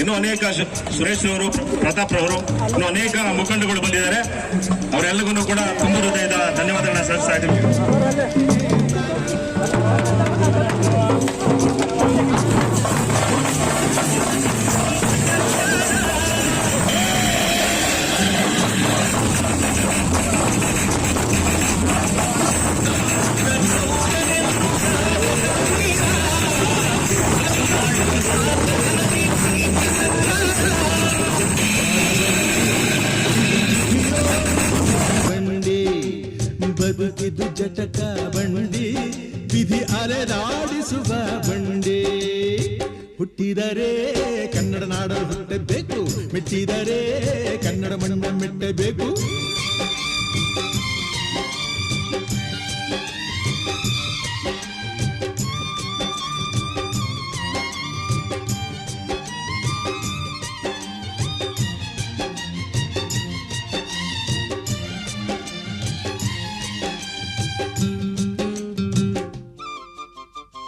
ಇನ್ನೂ ಅನೇಕ ಸುರೇಶ್ ಅವರು, ಪ್ರತಾಪ್ ಅವರು ಇನ್ನು ಅನೇಕ ಮುಖಂಡಗಳು ಬಂದಿದ್ದಾರೆ. ಅವರೆಲ್ಲಗೂ ಕೂಡ ತುಂಬ ಹೃದಯದ ಧನ್ಯವಾದಗಳನ್ನ ಸಲ್ಲಿಸ್ತಾ ಇದ್ದೀನಿ. ಬದುಕಿದು ಜಟಕ ಬಂಡಿ ವಿಧಿ ಅರೆದಾಡಿಸುವ ಬಂಡಿ. ಹುಟ್ಟಿದರೆ ಕನ್ನಡ ನಾಡ ಹುಟ್ಟಬೇಕು ಮೆಟ್ಟಿದರೆ ಕನ್ನಡ ಮಣ್ಣ ಮೆಟ್ಟಬೇಕು.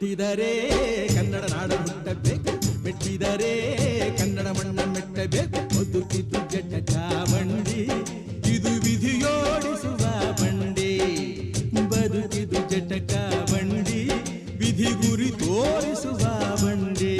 ಹುಟ್ಟಿದರೆ ಕನ್ನಡ ನಾಡ ಹುಟ್ಟಬೇಕು ಮೆಟ್ಟಿದರೆ ಕನ್ನಡ ಮಣ್ಣ ಮೆಟ್ಟಬೇಕು. ಬದುಕಿದ್ದು ಜಟಕ ಬಂಡಿ ಇದು ವಿಧಿಯೋಡಿಸುವ ಬಂಡಿ ಬದುಕಿದು ಜಟಕ ಬಂಡಿ ವಿಧಿ ಗುರಿ ತೋರಿಸುವ ಬಂಡಿ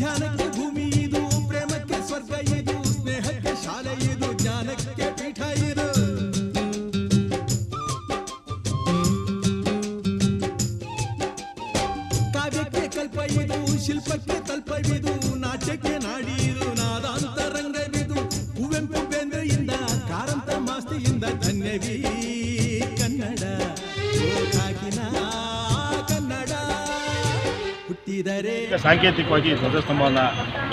ಧ್ಯಾನಕ್ಕೆ ಭೂಮಿ ಇದು ಪ್ರೇಮಕ್ಕೆ ಸ್ವರ್ಗ ಇದು ಸ್ನೇಹಕ್ಕೆ ಶಾಲೆ ಇದು ಜ್ಞಾನಕ್ಕೆ ಪೀಠ ಇದು ಕಾವ್ಯಕ್ಕೆ ಕಲ್ಪ ಇದು ಶಿಲ್ಪಕ್ಕೆ ತಲ್ಪವಿದು ನಾಟ್ಯಕ್ಕೆ ನಾಡಿ ಇದು ನಾದಾಂತರಂಗವಿದು ಕುವೆಂಪು ಬೇಂದ್ರೆಯಿಂದ ಕಾರಂತ ಮಾಸ್ತಿಯಿಂದ ಧನ್ಯವೀ ಸಾಂಕೇತಿಕವಾಗಿ ಧ್ವಜಸ್ತಂಭವನ್ನು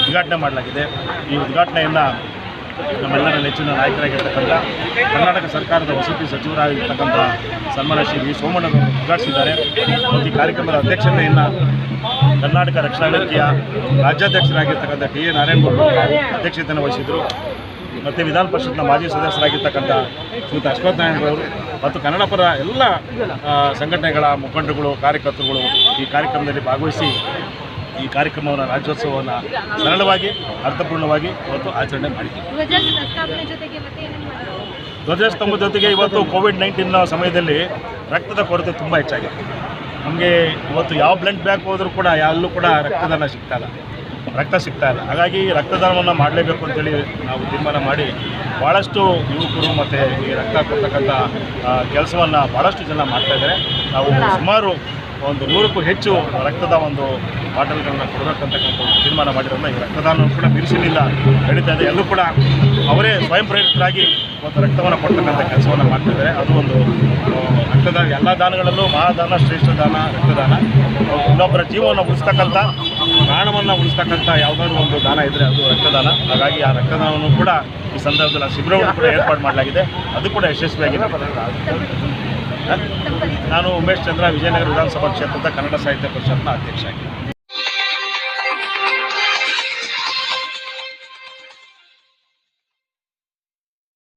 ಉದ್ಘಾಟನೆ ಮಾಡಲಾಗಿದೆ. ಈ ಉದ್ಘಾಟನೆಯನ್ನು ನಮ್ಮೆಲ್ಲರ ನೆಚ್ಚಿನ ನಾಯಕರಾಗಿರ್ತಕ್ಕಂಥ ಕರ್ನಾಟಕ ಸರ್ಕಾರದ ವಸತಿ ಸಚಿವರಾಗಿರ್ತಕ್ಕಂಥ ಸನ್ಮಾನ ಶ್ರೀ ವಿ ಸೋಮಣ್ಣನವರು ಉದ್ಘಾಟಿಸಿದ್ದಾರೆ. ಈ ಕಾರ್ಯಕ್ರಮದ ಅಧ್ಯಕ್ಷತೆಯನ್ನು ಕರ್ನಾಟಕ ರಕ್ಷಣಾ ವೇದಿಕೆಯ ರಾಜ್ಯಾಧ್ಯಕ್ಷರಾಗಿರ್ತಕ್ಕಂಥ ಟಿ ಎ ನಾರಾಯಣಗೌಡರು ಅಧ್ಯಕ್ಷತೆಯನ್ನು ವಹಿಸಿದರು. ಮತ್ತು ವಿಧಾನ ಪರಿಷತ್ನ ಮಾಜಿ ಸದಸ್ಯರಾಗಿರ್ತಕ್ಕಂಥ ಶ್ರೀಯುತ ಅಶ್ವಥ್ ನಾರಾಯಣರವರು ಮತ್ತು ಕನ್ನಡ ಪರ ಎಲ್ಲ ಸಂಘಟನೆಗಳ ಮುಖಂಡರುಗಳು, ಕಾರ್ಯಕರ್ತರುಗಳು ಈ ಕಾರ್ಯಕ್ರಮದಲ್ಲಿ ಭಾಗವಹಿಸಿ ಈ ಕಾರ್ಯಕ್ರಮವನ್ನು ರಾಜ್ಯೋತ್ಸವವನ್ನು ಸರಳವಾಗಿ, ಅರ್ಥಪೂರ್ಣವಾಗಿ ಇವತ್ತು ಆಚರಣೆ ಮಾಡಿದ್ದೀವಿ ಧ್ವಜಸ್ತಂಭ ಜೊತೆಗೆ ಇವತ್ತು ಕೋವಿಡ್ ನೈನ್ಟೀನ್ ಸಮಯದಲ್ಲಿ ರಕ್ತದ ಕೊರತೆ ತುಂಬ ಹೆಚ್ಚಾಗಿದೆ. ನಮಗೆ ಇವತ್ತು ಯಾವ ಬ್ಲಡ್ ಬ್ಯಾಂಕ್ ಹೋದರೂ ಕೂಡ ಎಲ್ಲೂ ಕೂಡ ರಕ್ತದಾನ ಸಿಗ್ತಾ ಇಲ್ಲ. ರಕ್ತ ಸಿಗ್ತಾ ಇಲ್ಲ. ಹಾಗಾಗಿ ರಕ್ತದಾನವನ್ನು ಮಾಡಲೇಬೇಕು ಅಂತೇಳಿ ನಾವು ತೀರ್ಮಾನ ಮಾಡಿ ಭಾಳಷ್ಟು ಯುವಕರು ಮತ್ತು ಈ ರಕ್ತ ಕೊಡ್ತಕ್ಕಂಥ ಕೆಲಸವನ್ನು ಭಾಳಷ್ಟು ಜನ ಮಾಡ್ತಾ ಇದ್ದಾರೆ. ನಾವು ಸುಮಾರು ಒಂದು ನೂರಕ್ಕೂ ಹೆಚ್ಚು ರಕ್ತದ ಒಂದು ಬಾಟಲ್ಗಳನ್ನ ಕೊಡಬೇಕಂತಕ್ಕಂಥ ತೀರ್ಮಾನ ಮಾಡಿರೋದನ್ನ ಈ ರಕ್ತದಾನ ಕೂಡ ಬಿರುಸಿನಿಂದ ನಡೀತಾ ಇದೆ. ಎಲ್ಲೂ ಕೂಡ ಅವರೇ ಸ್ವಯಂ ಪ್ರೇರಿತರಾಗಿ ಒಂದು ರಕ್ತವನ್ನು ಕೊಡ್ತಕ್ಕಂಥ ಕೆಲಸವನ್ನು ಮಾಡ್ತಿದ್ದಾರೆ ಅದು ಒಂದು ರಕ್ತದ ರಕ್ತದಾನ ಎಲ್ಲ ದಾನಗಳಲ್ಲೂ ಮಹಾದಾನ, ಶ್ರೇಷ್ಠ ದಾನ, ರಕ್ತದಾನ. ಇನ್ನೊಬ್ಬರ ಜೀವವನ್ನು ಉಳಿಸ್ತಕ್ಕಂಥ ಪ್ರಾಣವನ್ನು ಉಳಿಸ್ತಕ್ಕಂಥ ಯಾವುದಾದ್ರು ಒಂದು ದಾನ ಇದ್ದರೆ ಅದು ರಕ್ತದಾನ. ಹಾಗಾಗಿ ಆ ರಕ್ತದಾನವನ್ನು ಕೂಡ ಈ ಸಂದರ್ಭದಲ್ಲಿ ಶಿಬಿರವನ್ನು ಕೂಡ ಏರ್ಪಾಡು ಮಾಡಲಾಗಿದೆ. ಅದು ಕೂಡ ಯಶಸ್ವಿಯಾಗಿ ನಡೆದಿದೆ. ನಾನು ಉಮೇಶ್ ಚಂದ್ರ, ವಿಜಯನಗರ ವಿಧಾನಸಭಾ ಕ್ಷೇತ್ರದ ಕನ್ನಡ ಸಾಹಿತ್ಯ ಪರಿಷತ್ನ ಅಧ್ಯಕ್ಷ